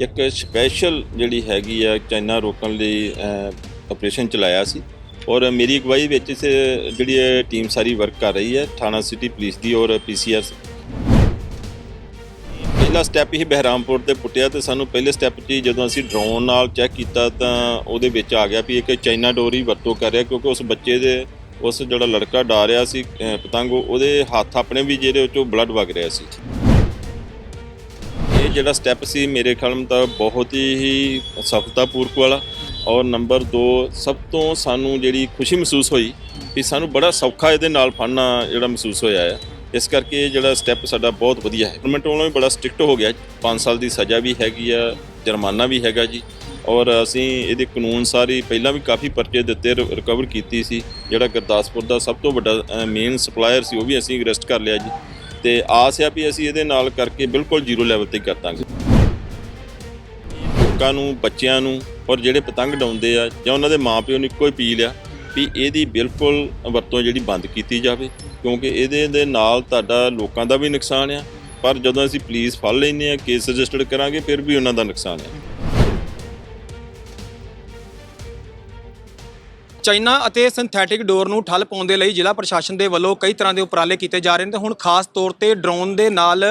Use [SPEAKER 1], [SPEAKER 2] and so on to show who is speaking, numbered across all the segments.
[SPEAKER 1] ਇੱਕ ਸਪੈਸ਼ਲ ਜਿਹੜੀ ਹੈਗੀ ਆ ਚਾਈਨਾ ਰੋਕਣ ਲਈ ਆਪਰੇਸ਼ਨ ਚਲਾਇਆ ਸੀ। ਔਰ ਮੇਰੀ ਅਗਵਾਈ ਵਿੱਚ ਇਸ, ਜਿਹੜੀ ਇਹ ਟੀਮ ਸਾਰੀ ਵਰਕ ਕਰ ਰਹੀ ਹੈ, ਥਾਣਾ ਸਿਟੀ ਪੁਲਿਸ ਦੀ ਔਰ ਪੀਸੀਆਰ ਪਹਿਲਾ ਸਟੈਪ ਹੀ ਬਹਿਰਾਮਪੁਰ ਤੇ ਪੁੱਟਿਆ ਤੇ ਸਾਨੂੰ ਪਹਿਲੇ ਸਟੈਪ 'ਚ ਜਦੋਂ ਅਸੀਂ ਡਰੋਨ ਨਾਲ ਚੈੱਕ ਕੀਤਾ ਤਾਂ ਉਹਦੇ ਵਿੱਚ ਆ ਗਿਆ ਵੀ ਇੱਕ ਚਾਈਨਾ ਡੋਰੀ ਵਰਤੋਂ ਕਰ ਰਿਹਾ ਕਿਉਂਕਿ ਉਸ ਬੱਚੇ ਦੇ, ਉਸ ਜਿਹੜਾ ਲੜਕਾ ਡਾ ਰਿਹਾ ਸੀ ਪਤੰਗ, ਉਹਦੇ ਹੱਥ ਆਪਣੇ ਵੀ ਜਿਹੜੇ ਉਹ ਚੋਂ ਬਲੱਡ ਵਗ ਰਿਹਾ ਸੀ। ਜਿਹੜਾ ਸਟੈਪ ਸੀ, ਮੇਰੇ ਖਿਆਲ ਮੁਤਾਬਕ ਬਹੁਤ ਹੀ ਸਫਲਤਾਪੂਰਕ ਵਾਲਾ। ਔਰ ਨੰਬਰ 2 ਸਭ ਤੋਂ ਸਾਨੂੰ ਜਿਹੜੀ ਖੁਸ਼ੀ ਮਹਿਸੂਸ ਹੋਈ ਵੀ ਸਾਨੂੰ ਬੜਾ ਸੌਖਾ ਇਹਦੇ ਨਾਲ ਫੜਨਾ ਜਿਹੜਾ ਮਹਿਸੂਸ ਹੋਇਆ ਹੈ ਇਸ ਕਰਕੇ ਇਹ ਜਿਹੜਾ ਸਟੈਪ ਸਾਡਾ ਬਹੁਤ ਵਧੀਆ ਹੈ। ਗਵਰਨਮੈਂਟ ਵੱਲੋਂ ਵੀ ਬੜਾ ਸਟ੍ਰਿਕਟ ਹੋ ਗਿਆ। 5 ਸਾਲ ਦੀ ਸਜ਼ਾ ਵੀ ਹੈਗੀ ਆ, ਜੁਰਮਾਨਾ ਵੀ ਹੈਗਾ ਜੀ। ਔਰ ਅਸੀਂ ਇਹਦੇ ਕਾਨੂੰਨ ਸਾਰੀ ਪਹਿਲਾਂ ਵੀ ਕਾਫੀ ਪਰਚੇ ਦਿੱਤੇ ਰਿਕਵਰ ਕੀਤੀ ਸੀ। ਜਿਹੜਾ ਗੁਰਦਾਸਪੁਰ ਦਾ ਸਭ ਤੋਂ ਵੱਡਾ ਮੇਨ ਸਪਲਾਇਰ ਸੀ, ਉਹ ਵੀ ਅਸੀਂ ਅਰੈਸਟ ਕਰ ਲਿਆ ਜੀ। ਤੇ ਆਸ ਆ ਵੀ ਅਸੀਂ ਇਹਦੇ ਨਾਲ ਕਰਕੇ ਬਿਲਕੁਲ ਜ਼ੀਰੋ ਲੈਵਲ ਤੇ ਕਰ ਦਾਂਗੇ। ਲੋਕਾਂ ਨੂੰ, ਬੱਚਿਆਂ ਨੂੰ ਔਰ ਜਿਹੜੇ ਪਤੰਗ ਡਾਉਂਦੇ ਆ ਜਾਂ ਉਹਨਾਂ ਦੇ ਮਾਪਿਓ ਨੂੰ ਇੱਕੋ ਹੀ ਅਪੀਲ ਆ ਵੀ ਇਹਦੀ ਬਿਲਕੁਲ ਵਰਤੋਂ ਜਿਹੜੀ ਬੰਦ ਕੀਤੀ ਜਾਵੇ ਕਿਉਂਕਿ ਇਹਦੇ ਦੇ ਨਾਲ ਤੁਹਾਡਾ ਲੋਕਾਂ ਦਾ ਵੀ ਨੁਕਸਾਨ ਆ। ਪਰ ਜਦੋਂ ਅਸੀਂ ਪੁਲਿਸ ਫੜ ਲੈਂਦੇ ਆ ਕੇਸ ਰਜਿਸਟਰਡ ਕਰਾਂਗੇ, ਫਿਰ ਵੀ ਉਹਨਾਂ ਦਾ ਨੁਕਸਾਨ ਆ।
[SPEAKER 2] ਚਾਈਨਾ ਅਤੇ ਸਿੰਥੈਟਿਕ ਡੋਰ ਨੂੰ ਠੱਲ ਪਾਉਣ ਦੇ ਲਈ ਜ਼ਿਲ੍ਹਾ ਪ੍ਰਸ਼ਾਸਨ ਦੇ ਵੱਲੋਂ ਕਈ ਤਰ੍ਹਾਂ ਦੇ ਉਪਰਾਲੇ ਕੀਤੇ ਜਾ ਰਹੇ ਨੇ ਤੇ ਹੁਣ ਖਾਸ ਤੌਰ ਤੇ ਡਰੋਨ ਦੇ ਨਾਲ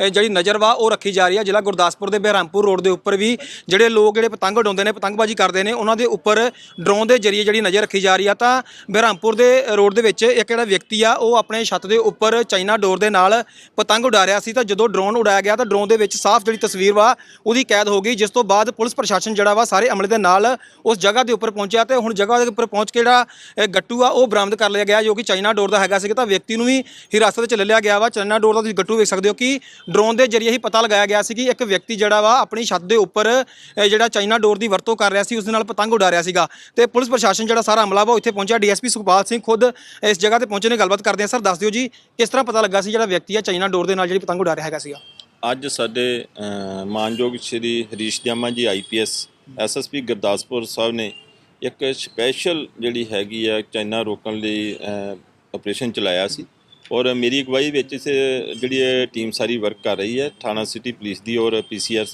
[SPEAKER 2] ਇਹ ਜਿਹੜੀ ਨਜ਼ਰ ਵਾ ਉਹ ਰੱਖੀ ਜਾ ਰਹੀ ਹੈ ਜ਼ਿਲ੍ਹਾ ਗੁਰਦਾਸਪੁਰ ਦੇ ਬਹਿਰਾਮਪੁਰ ਰੋਡ ਦੇ ਉੱਪਰ ਵੀ ਜਿਹੜੇ ਲੋਕ ਜਿਹੜੇ ਪਤੰਗ ਉਡਾਉਂਦੇ ਨੇ, ਪਤੰਗਬਾਜ਼ੀ ਕਰਦੇ ਨੇ, ਉਹਨਾਂ ਦੇ ਉੱਪਰ ਡਰੋਨ ਦੇ ਜ਼ਰੀਏ ਜਿਹੜੀ ਨਜ਼ਰ ਰੱਖੀ ਜਾ ਰਹੀ ਆ। ਤਾਂ ਬਹਿਰਾਮਪੁਰ ਦੇ ਰੋਡ ਦੇ ਵਿੱਚ ਇੱਕ ਜਿਹੜਾ ਵਿਅਕਤੀ ਆ, ਉਹ ਆਪਣੇ ਛੱਤ ਦੇ ਉੱਪਰ ਚਾਈਨਾ ਡੋਰ ਦੇ ਨਾਲ ਪਤੰਗ ਉਡਾ ਰਿਹਾ ਸੀ। ਤਾਂ ਜਦੋਂ ਡਰੋਨ ਉਡਾਇਆ ਗਿਆ ਤਾਂ ਡਰੋਨ ਦੇ ਵਿੱਚ ਸਾਫ਼ ਜਿਹੜੀ ਤਸਵੀਰ ਵਾ, ਉਹਦੀ ਕੈਦ ਹੋ ਗਈ। ਜਿਸ ਤੋਂ ਬਾਅਦ ਪੁਲਿਸ ਪ੍ਰਸ਼ਾਸਨ ਜਿਹੜਾ ਵਾ, ਸਾਰੇ ਅਮਲੇ ਦੇ ਨਾਲ ਉਸ ਜਗ੍ਹਾ ਦੇ ਉੱਪਰ ਪਹੁੰਚਿਆ ਤੇ ਹੁਣ ਜਗ੍ਹਾ ਦੇ ਉੱਪਰ ਪਹੁੰਚ ਕੇ ਜਿਹੜਾ ਗੱਟੂ ਆ, ਉਹ ਬਰਾਮਦ ਕਰ ਲਿਆ ਗਿਆ, ਜੋ ਕਿ ਚਾਈਨਾ ਡੋਰ ਦਾ ਹੈਗਾ ਸੀ। ਤਾਂ ਵਿਅਕਤੀ ਨੂੰ ਵੀ ਹਿਰਾਸਤ ਵਿੱਚ ਲੈ ਲਿਆ ਗਿਆ ਵਾ। ਚਾਈਨਾ ਡੋਰ ਦਾ ਤੁਸੀਂ ਗੱਟੂ ਵੇਖ ਸਕਦੇ ਹੋ ਕਿ ਡਰੋਨ ਦੇ ਜ਼ਰੀਏ ਹੀ ਪਤਾ ਲਗਾਇਆ ਗਿਆ ਸੀ ਕਿ ਇੱਕ ਵਿਅਕਤੀ ਜਿਹੜਾ ਵਾ ਆਪਣੀ ਛੱਤ ਦੇ ਉੱਪਰ ਇਹ ਜਿਹੜਾ ਚਾਈਨਾ ਡੋਰ ਦੀ ਵਰਤੋਂ ਕਰ ਰਿਹਾ ਸੀ ਉਸ ਦੇ ਨਾਲ ਪਤੰਗ ਉਡਾ ਰਿਹਾ ਸੀਗਾ। ਤੇ ਪੁਲਿਸ ਪ੍ਰਸ਼ਾਸਨ ਜਿਹੜਾ ਸਾਰਾ ਅਮਲਾ ਵਾ ਉਹ ਇੱਥੇ ਪਹੁੰਚਿਆ ਡੀਐਸਪੀ ਸੁਖਪਾਲ ਸਿੰਘ ਖੁਦ। ਇਸ ਜਗ੍ਹਾ ਤੇ ਪਹੁੰਚੇ ਨੇ ਗੱਲਬਾਤ ਕਰਦੇ ਆ ਸਰ ਦੱਸ ਦਿਓ ਜੀ ਕਿਸ ਤਰ੍ਹਾਂ ਪਤਾ ਲੱਗਾ ਸੀ ਜਿਹੜਾ ਵਿਅਕਤੀ ਆ ਚਾਈਨਾ ਡੋਰ ਦੇ ਨਾਲ ਜਿਹੜੀ ਪਤੰਗ ਉਡਾ ਰਿਹਾ ਹੈਗਾ ਸੀਗਾ?
[SPEAKER 1] ਅੱਜ ਸਾਡੇ ਅਹ, ਮਾਨਯੋਗ ਸ਼੍ਰੀ ਹਰੀਸ਼ ਦਿਆਮਾ ਜੀ ਆਈਪੀਐਸ ਐਸਐਸਪੀ ਗੁਰਦਾਸਪੁਰ ਸਾਹਿਬ ਨੇ ਇੱਕ ਸਪੈਸ਼ਲ ਜਿਹੜੀ ਹੈਗੀ ਆ ਚਾਈਨਾ ਰੋਕਣ ਲਈ ਆਪਰੇਸ਼ਨ ਚਲਾਇਆ ਸੀ। ਔਰ ਮੇਰੀ ਅਗਵਾਈ ਵਿੱਚ ਇਸ ਜਿਹੜੀ ਇਹ ਟੀਮ ਸਾਰੀ ਵਰਕ ਕਰ ਰਹੀ ਹੈ, ਥਾਣਾ ਸਿਟੀ ਪੁਲਿਸ ਦੀ ਔਰ ਪੀਸੀਆਰ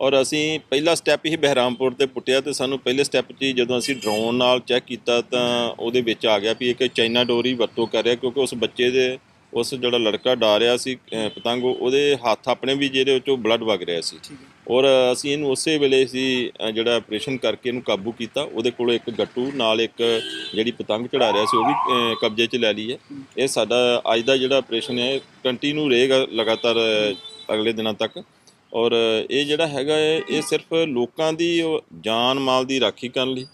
[SPEAKER 1] ਔਰ ਅਸੀਂ ਪਹਿਲਾ ਸਟੈਪ ਹੀ ਬਹਿਰਾਮਪੁਰ ਤੇ ਪੁੱਟਿਆ ਤੇ ਸਾਨੂੰ ਪਹਿਲੇ ਸਟੈਪ 'ਚ ਹੀ ਜਦੋਂ ਅਸੀਂ ਡਰੋਨ ਨਾਲ ਚੈੱਕ ਕੀਤਾ ਤਾਂ ਉਹਦੇ ਵਿੱਚ ਆ ਗਿਆ ਵੀ ਇੱਕ ਚਾਈਨਾ ਡੋਰੀ ਵਰਤੋਂ ਕਰ ਰਿਹਾ ਕਿਉਂਕਿ ਉਸ ਬੱਚੇ ਦੇ, ਉਸ ਜਿਹੜਾ ਲੜਕਾ ਡਾ ਰਿਹਾ ਸੀ ਪਤੰਗ, ਉਹਦੇ ਹੱਥ ਆਪਣੇ ਵੀ ਜਿਹੜੇ ਉਹ ਚੋਂ ਬਲੱਡ ਵਗ ਰਿਹਾ ਸੀ। ਔਰ ਅਸੀਂ ਇਹਨੂੰ ਉਸੇ ਵੇਲੇ ਅਸੀਂ ਜਿਹੜਾ ਆਪਰੇਸ਼ਨ ਕਰਕੇ ਇਹਨੂੰ ਕਾਬੂ ਕੀਤਾ। ਉਹਦੇ ਕੋਲ ਇੱਕ ਗੱਟੂ, ਨਾਲ ਇੱਕ ਜਿਹੜੀ ਪਤੰਗ ਚੜਾ ਰਿਹਾ ਸੀ, ਉਹ ਵੀ ਕਬਜ਼ੇ 'ਚ ਲੈ ਲਈ ਹੈ। ਇਹ ਸਾਡਾ ਅੱਜ ਦਾ ਜਿਹੜਾ ਆਪਰੇਸ਼ਨ ਹੈ ਕੰਟੀਨਿਊ ਰਹੇਗਾ ਲਗਾਤਾਰ ਅਗਲੇ ਦਿਨਾਂ ਤੱਕ। ਔਰ ਇਹ ਜਿਹੜਾ ਹੈਗਾ ਹੈ, ਇਹ ਸਿਰਫ ਲੋਕਾਂ ਦੀ, ਉਹ ਜਾਨ ਮਾਲ ਦੀ ਰਾਖੀ ਕਰਨ ਲਈ।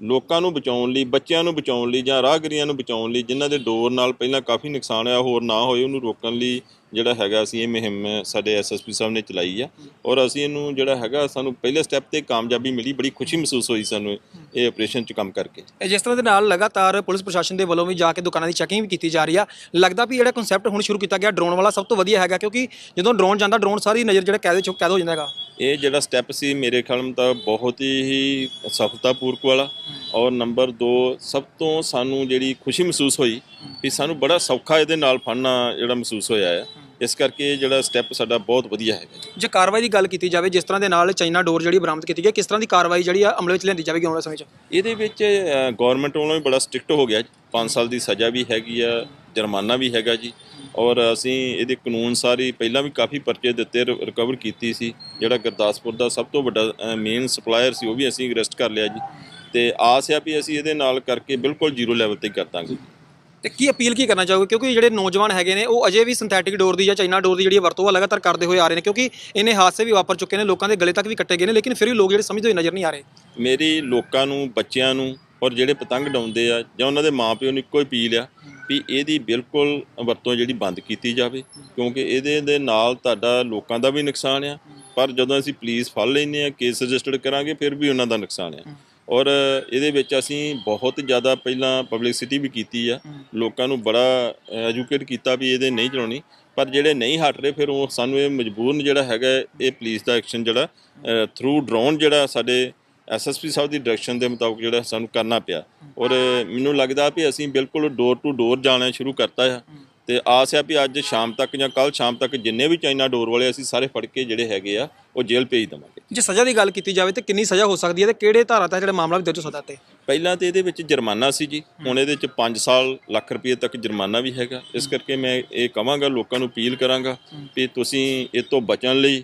[SPEAKER 1] ਲੋਕਾਂ ਨੂੰ ਬਚਾਉਣ ਲਈ, ਬੱਚਿਆਂ ਨੂੰ ਬਚਾਉਣ ਲਈ ਜਾਂ ਰਾਹਗੀਰਾਂ ਨੂੰ ਬਚਾਉਣ ਲਈ ਜਿਨ੍ਹਾਂ ਦੇ ਡੋਰ ਨਾਲ ਪਹਿਲਾਂ ਕਾਫੀ ਨੁਕਸਾਨ ਹੋਇਆ, ਹੋਰ ਨਾ ਹੋਏ, ਉਹਨੂੰ ਰੋਕਣ ਲਈ ਜਿਹੜਾ ਹੈਗਾ ਅਸੀਂ ਇਹ ਮੁਹਿੰਮ ਸਾਡੇ ਐਸਐਸਪੀ ਸਾਹਿਬ ਨੇ ਚਲਾਈ ਆ। ਔਰ ਅਸੀਂ ਇਹਨੂੰ ਜਿਹੜਾ ਹੈਗਾ ਸਾਨੂੰ ਪਹਿਲੇ ਸਟੈਪ ਤੇ ਕਾਮਯਾਬੀ ਮਿਲੀ, ਬੜੀ ਖੁਸ਼ੀ ਮਹਿਸੂਸ ਹੋਈ ਸਾਨੂੰ ਇਹ ਆਪਰੇਸ਼ਨ 'ਚ ਕੰਮ ਕਰਕੇ।
[SPEAKER 2] ਜਿਸ ਤਰ੍ਹਾਂ ਦੇ ਨਾਲ ਲਗਾਤਾਰ ਪੁਲਿਸ ਪ੍ਰਸ਼ਾਸਨ ਦੇ ਵੱਲੋਂ ਵੀ ਜਾ ਕੇ ਦੁਕਾਨਾਂ ਦੀ ਚੈਕਿੰਗ ਵੀ ਕੀਤੀ ਜਾ ਰਹੀ ਆ, ਲੱਗਦਾ ਵੀ ਜਿਹੜਾ ਕਨਸੈਪਟ ਹੁਣ ਸ਼ੁਰੂ ਕੀਤਾ ਗਿਆ ਡਰੋਨ ਵਾਲਾ ਸਭ ਤੋਂ ਵਧੀਆ ਹੈਗਾ ਕਿਉਂਕਿ ਜਦੋਂ ਡਰੋਨ ਜਾਂਦਾ ਡਰੋਨ ਸਾਰੀ ਨਜ਼ਰ ਜਿਹੜਾ ਕੈਦ ਚੋਂ ਕੈਦ ਹੋ ਜਾਂਦਾ ਹੈਗਾ।
[SPEAKER 1] ਇਹ ਜਿਹੜਾ ਸਟੈਪ ਸੀ ਮੇਰੇ ਖਿਆਲ ਮੁਤਾਬਕ ਬਹੁਤ ਹੀ ਸਫਲਤਾਪੂਰਕ ਵਾਲਾ। ਔਰ ਨੰਬਰ 2 ਸਭ ਤੋਂ ਸਾਨੂੰ ਜਿਹੜੀ ਖੁਸ਼ੀ ਮਹਿਸੂਸ ਹੋਈ ਵੀ ਸਾਨੂੰ ਬੜਾ ਸੌਖਾ ਇਹਦੇ ਨਾਲ ਫੜਨਾ ਜਿਹੜਾ ਮਹਿਸੂਸ ਹੋਇਆ ਹੈ ਇਸ ਕਰਕੇ ਜਿਹੜਾ ਸਟੈਪ ਸਾਡਾ ਬਹੁਤ ਵਧੀਆ ਹੈਗਾ।
[SPEAKER 2] ਜੇ ਕਾਰਵਾਈ ਦੀ ਗੱਲ ਕੀਤੀ ਜਾਵੇ ਜਿਸ ਤਰ੍ਹਾਂ ਦੇ ਨਾਲ ਚਾਈਨਾ ਡੋਰ ਜਿਹੜੀ ਬਰਾਮਦ ਕੀਤੀ ਗਈ ਕਿਸ ਤਰ੍ਹਾਂ ਦੀ ਕਾਰਵਾਈ ਜਿਹੜੀ ਆ ਅਮਲ ਵਿੱਚ ਲਿਆਂਦੀ ਜਾਵੇਗੀ ਆਉਣ ਵਾਲੇ ਸਮੇਂ 'ਚ?
[SPEAKER 1] ਇਹਦੇ ਵਿੱਚ ਗਵਰਨਮੈਂਟ ਵੱਲੋਂ ਵੀ ਬੜਾ ਸਟ੍ਰਿਕਟ ਹੋ ਗਿਆ। 5 ਸਾਲ ਦੀ ਸਜ਼ਾ ਵੀ ਹੈਗੀ ਆ ਜੁਰਮਾਨਾ ਵੀ ਹੈਗਾ ਜੀ। ਔਰ ਅਸੀਂ ਇਹਦੇ ਕਾਨੂੰਨ ਸਾਰੀ ਪਹਿਲਾਂ ਵੀ ਕਾਫੀ ਪਰਚੇ ਦਿੱਤੇ ਰਿਕਵਰ ਕੀਤੀ ਸੀ। ਜਿਹੜਾ ਗੁਰਦਾਸਪੁਰ ਦਾ ਸਭ ਤੋਂ ਵੱਡਾ ਮੇਨ ਸਪਲਾਇਰ ਸੀ ਉਹ ਵੀ ਅਸੀਂ ਅਰੈਸਟ ਕਰ ਲਿਆ ਜੀ। ਤੇ ਆਸ ਆ ਵੀ ਅਸੀਂ ਇਹਦੇ ਨਾਲ ਕਰਕੇ ਬਿਲਕੁਲ ਜ਼ੀਰੋ ਲੈਵਲ ਤੇ ਕਰ ਦਾਂਗੇ
[SPEAKER 2] ਤੇ ਕੀ ਅਪੀਲ ਕੀ ਕਰਨਾ ਚਾਹੋਗੇ? ਕਿਉਂਕਿ ਜਿਹੜੇ ਨੌਜਵਾਨ ਹੈਗੇ ਨੇ ਉਹ ਅਜੇ ਵੀ ਸਿੰਥੈਟਿਕ ਡੋਰ ਦੀ ਜਾਂ ਚਾਈਨਾ ਡੋਰ ਦੀ ਜਿਹੜੀ ਵਰਤੋਂ ਆ ਲਗਾਤਾਰ ਕਰਦੇ ਹੋਏ ਆ ਰਹੇ ਨੇ। ਕਿਉਂਕਿ ਇਹਨੇ ਹਾਦਸੇ ਵੀ ਵਾਪਰ ਚੁੱਕੇ ਨੇ ਲੋਕਾਂ ਦੇ ਗਲੇ ਤੱਕ ਵੀ ਕੱਟੇ ਗਏ ਨੇ ਲੇਕਿਨ ਫਿਰ ਵੀ ਲੋਕ ਜਿਹੜੇ ਸਮਝਦੇ ਹੋਏ ਨਜ਼ਰ ਨਹੀਂ ਆ ਰਹੇ।
[SPEAKER 1] ਮੇਰੀ ਲੋਕਾਂ ਨੂੰ ਬੱਚਿਆਂ ਨੂੰ ਔਰ ਜਿਹੜੇ ਪਤੰਗ ਡਾਉਂਦੇ ਆ ਜਾਂ ਉਹਨਾਂ ਦੇ ਮਾਪਿਓ ਨੂੰ ਇੱਕੋ ਹੀ ਅਪੀਲ ਆ ਵੀ ਇਹਦੀ ਬਿਲਕੁਲ ਵਰਤੋਂ ਜਿਹੜੀ ਬੰਦ ਕੀਤੀ ਜਾਵੇ, ਕਿਉਂਕਿ ਇਹਦੇ ਦੇ ਨਾਲ ਤੁਹਾਡਾ ਲੋਕਾਂ ਦਾ ਵੀ ਨੁਕਸਾਨ ਆ। ਪਰ ਜਦੋਂ ਅਸੀਂ ਪੁਲਿਸ ਫੜ ਲੈਂਦੇ ਆ ਕੇਸ ਰਜਿਸਟਰਡ ਕਰਾਂਗੇ, ਫਿਰ ਵੀ ਉਹਨਾਂ ਦਾ ਨੁਕਸਾਨ ਆ। ਔਰ ਇਹਦੇ ਵਿੱਚ ਅਸੀਂ ਬਹੁਤ ਜ਼ਿਆਦਾ ਪਹਿਲਾਂ ਪਬਲਿਸਿਟੀ ਵੀ ਕੀਤੀ ਆ। ਲੋਕਾਂ ਨੂੰ ਬੜਾ ਐਜੂਕੇਟ ਕੀਤਾ ਵੀ ਇਹਦੇ ਨਹੀਂ ਚਲਾਉਣੀ। ਪਰ ਜਿਹੜੇ ਨਹੀਂ ਹਟ ਰਹੇ, ਫਿਰ ਉਹ ਸਾਨੂੰ ਇਹ ਮਜਬੂਰਨ ਜਿਹੜਾ ਹੈਗਾ, ਇਹ ਪੁਲਿਸ ਦਾ ਐਕਸ਼ਨ ਜਿਹੜਾ ਥਰੂ ਡਰੋਨ ਜਿਹੜਾ ਸਾਡੇ ਐਸਐਸਪੀ ਸਾਹਿਬ ਦੀ ਡਾਇਰੈਕਸ਼ਨ ਦੇ ਮੁਤਾਬਕ ਜਿਹੜਾ ਸਾਨੂੰ ਕਰਨਾ ਪਿਆ। ਔਰ ਮੈਨੂੰ ਲੱਗਦਾ ਵੀ ਅਸੀਂ ਬਿਲਕੁਲ ਡੋਰ ਟੂ ਡੋਰ ਜਾਣਾ ਸ਼ੁਰੂ ਕਰਤਾ ਆ। ਤੇ ਆਸ ਹੈ ਵੀ ਅੱਜ ਸ਼ਾਮ ਤੱਕ ਜਾਂ ਕੱਲ ਸ਼ਾਮ ਤੱਕ ਜਿੰਨੇ ਵੀ ਚਾਈਨਾ ਡੋਰ ਵਾਲੇ ਅਸੀਂ ਸਾਰੇ ਫੜ ਕੇ ਜਿਹੜੇ ਹੈਗੇ ਆ ਉਹ ਜੇਲ੍ਹ ਭੇਜ ਦੇਵਾਂਗੇ।
[SPEAKER 2] ਜੇ ਸਜ਼ਾ ਦੀ ਗੱਲ ਕੀਤੀ ਜਾਵੇ ਤੇ ਕਿੰਨੀ ਸਜ਼ਾ ਹੋ ਸਕਦੀ ਹੈ ਤੇ ਕਿਹੜੇ ਧਾਰਾ ਤਹਿਤ ਜਿਹੜਾ ਮਾਮਲਾ ਵੀ ਦਰਜ ਸਕਦਾ ਤੇ?
[SPEAKER 1] ਪਹਿਲਾਂ ਤੇ ਇਹਦੇ ਵਿੱਚ ਜੁਰਮਾਨਾ ਸੀ ਜੀ। ਹੁਣ ਇਹਦੇ ਵਿੱਚ 5 ਸਾਲ ਲੱਖ ਰੁਪਏ ਤੱਕ ਜੁਰਮਾਨਾ ਵੀ ਹੈਗਾ। ਇਸ ਕਰਕੇ ਮੈਂ ਇਹ ਕਹਾਂਗਾ ਲੋਕਾਂ ਨੂੰ ਅਪੀਲ ਕਰਾਂਗਾ ਵੀ ਤੁਸੀਂ ਇਹ ਤੋਂ ਬਚਣ ਲਈ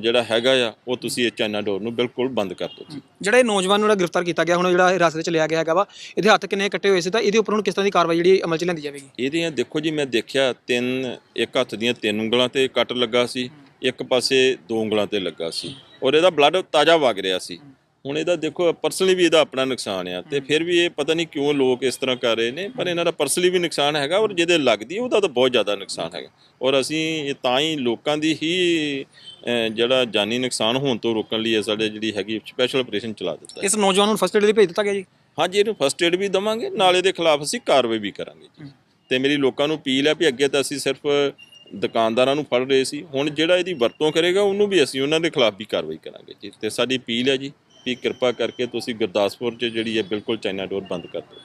[SPEAKER 1] ਜਿਹੜਾ ਹੈਗਾ ਆ ਉਹ ਤੁਸੀਂ ਇਹ ਚਾਈਨਾ ਡੋਰ ਨੂੰ ਬਿਲਕੁਲ ਬੰਦ ਕਰ ਦਿਓ
[SPEAKER 2] ਜਿਹੜਾ ਇਹ ਨੌਜਵਾਨ ਨੂੰ ਜਿਹੜਾ ਗ੍ਰਿਫਤਾਰ ਕੀਤਾ ਗਿਆ ਹੁਣ ਜਿਹੜਾ ਹਿਰਾਸਤ ਵਿੱਚ ਲਿਆ ਗਿਆ ਹੈਗਾ ਵਾ ਇਹਦੇ ਹੱਥ ਕਿੰਨੇ ਕੱਟੇ ਹੋਏ ਸੀ ਤਾਂ ਇਹਦੇ ਉੱਪਰ ਹੁਣ ਕਿਸ ਤਰ੍ਹਾਂ ਦੀ ਕਾਰਵਾਈ ਜਿਹੜੀ ਅਮਲ 'ਚ ਲੈਂਦੀ ਜਾਵੇਗੀ?
[SPEAKER 1] ਇਹਦੀਆਂ ਦੇਖੋ ਜੀ ਮੈਂ ਦੇਖਿਆ ਤਿੰਨ ਇੱਕ ਹੱਥ ਦੀਆਂ ਤਿੰਨ ਉਂਗਲਾਂ ਤੇ ਕੱਟ ਲੱਗਾ ਸੀ ਇੱਕ ਪਾਸੇ ਦੋ ਉਂਗਲਾਂ ਤੇ ਲੱਗਾ ਸੀ। ਔਰ ਇਹਦਾ ਬਲੱਡ ਤਾਜ਼ਾ ਵਗ ਰਿਹਾ ਸੀ। ਹੁਣ ਇਹਦਾ ਦੇਖੋ ਪਰਸਨਲੀ ਵੀ ਇਹਦਾ ਆਪਣਾ ਨੁਕਸਾਨ ਆ ਤੇ ਫਿਰ ਵੀ ਇਹ ਪਤਾ ਨਹੀਂ ਕਿਉਂ ਲੋਕ ਇਸ ਤਰ੍ਹਾਂ ਕਰ ਰਹੇ ਨੇ ਪਰ ਇਹਨਾਂ ਦਾ ਪਰਸਨਲੀ ਵੀ ਨੁਕਸਾਨ ਹੈਗਾ ਔਰ ਜਿਹਦੇ ਲੱਗਦੀ ਉਹਦਾ ਤਾਂ ਬਹੁਤ ਜ਼ਿਆਦਾ ਨੁਕਸਾਨ ਹੈਗਾ। ਔਰ ਅਸੀਂ ਇਹ ਤਾਂ ਹੀ ਲੋਕਾਂ ਦੀ ਹੀ ਜਿਹੜਾ ਜਾਨੀ ਨੁਕਸਾਨ ਹੋਣ ਤੋਂ ਰੋਕਣ ਲਈ ਇਹ ਸਾਡੇ ਜਿਹੜੀ ਹੈਗੀ ਸਪੈਸ਼ਲ ਆਪਰੇਸ਼ਨ ਚਲਾ ਦਿੱਤਾ।
[SPEAKER 2] ਇਸ ਨੌਜਵਾਨ ਨੂੰ ਫਸਟ ਏਡ ਲਈ ਭੇਜ ਦਿੱਤਾ ਗਿਆ ਜੀ?
[SPEAKER 1] ਹਾਂਜੀ ਇਹਨੂੰ ਫਸਟ ਏਡ ਵੀ ਦਵਾਂਗੇ ਨਾਲ ਇਹਦੇ ਖਿਲਾਫ ਅਸੀਂ ਕਾਰਵਾਈ ਵੀ ਕਰਾਂਗੇ ਜੀ। ਤੇ ਮੇਰੀ ਲੋਕਾਂ ਨੂੰ ਅਪੀਲ ਹੈ ਵੀ ਅੱਗੇ ਤਾਂ ਅਸੀਂ ਸਿਰਫ ਦੁਕਾਨਦਾਰਾਂ ਨੂੰ ਫੜ ਰਹੇ ਸੀ ਹੁਣ ਜਿਹੜਾ ਇਹਦੀ ਵਰਤੋਂ ਕਰੇਗਾ ਉਹਨੂੰ ਵੀ ਅਸੀਂ ਉਹਨਾਂ ਦੇ ਖਿਲਾਫ ਵੀ ਕਾਰਵਾਈ ਕਰਾਂਗੇ ਜੀ। ਤੇ ਸਾਡੀ ਅਪੀਲ ਹੈ ਜੀ ਵੀ ਕਿਰਪਾ ਕਰਕੇ ਤੁਸੀਂ ਗੁਰਦਾਸਪੁਰ 'ਚ ਜਿਹੜੀ ਹੈ ਬਿਲਕੁਲ ਚਾਈਨਾ ਡੋਰ ਬੰਦ ਕਰ ਦਿਓ।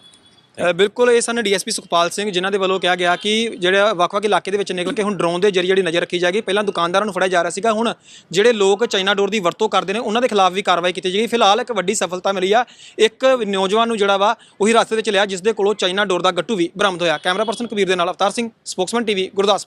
[SPEAKER 2] ਬਿਲਕੁਲ, ਇਹ ਸਨ ਡੀਐਸਪੀ ਸੁਖਪਾਲ ਸਿੰਘ ਜਿਨ੍ਹਾਂ ਦੇ ਵੱਲੋਂ ਕਿਹਾ ਗਿਆ ਕਿ ਜਿਹੜਾ ਵੱਖ-ਵੱਖ ਇਲਾਕੇ ਦੇ ਵਿੱਚ ਨਿਕਲ ਕੇ ਹੁਣ ਡਰੋਨ ਦੇ ਜਰੀਏ ਜਿਹੜੀ ਨਜ਼ਰ ਰੱਖੀ ਜਾਏਗੀ, ਪਹਿਲਾਂ ਦੁਕਾਨਦਾਰਾਂ ਨੂੰ ਫੜਿਆ ਜਾ ਰਿਹਾ ਸੀਗਾ, ਹੁਣ ਜਿਹੜੇ ਲੋਕ ਚਾਈਨਾ ਡੋਰ ਦੀ ਵਰਤੋਂ ਕਰਦੇ ਨੇ, ਉਹਨਾਂ ਦੇ ਖਿਲਾਫ ਵੀ ਕਾਰਵਾਈ ਕੀਤੀ ਜਾਏਗੀ। ਫਿਲਹਾਲ ਇੱਕ ਵੱਡੀ ਸਫਲਤਾ ਮਿਲੀ ਆ, ਇੱਕ ਨੌਜਵਾਨ ਨੂੰ ਜਿਹੜਾ ਵਾ, ਉਹੀ ਰਸਤੇ ਵਿੱਚ ਲਿਆ ਜਿਸ ਦੇ ਕੋਲੋਂ ਚਾਈਨਾ ਡੋਰ ਦਾ ਗੱਟੂ ਵੀ ਬਰਾਮਦ ਹੋਇਆ। ਕੈਮਰਾ ਪਰਸਨ ਕਬੀਰ ਦੇ ਨਾਲ ਅਵਤਾਰ ਸਿੰਘ, ਸਪੋਕਸਮੈਨ ਟੀਵੀ ਗੁਰਦਾਸਪੁਰ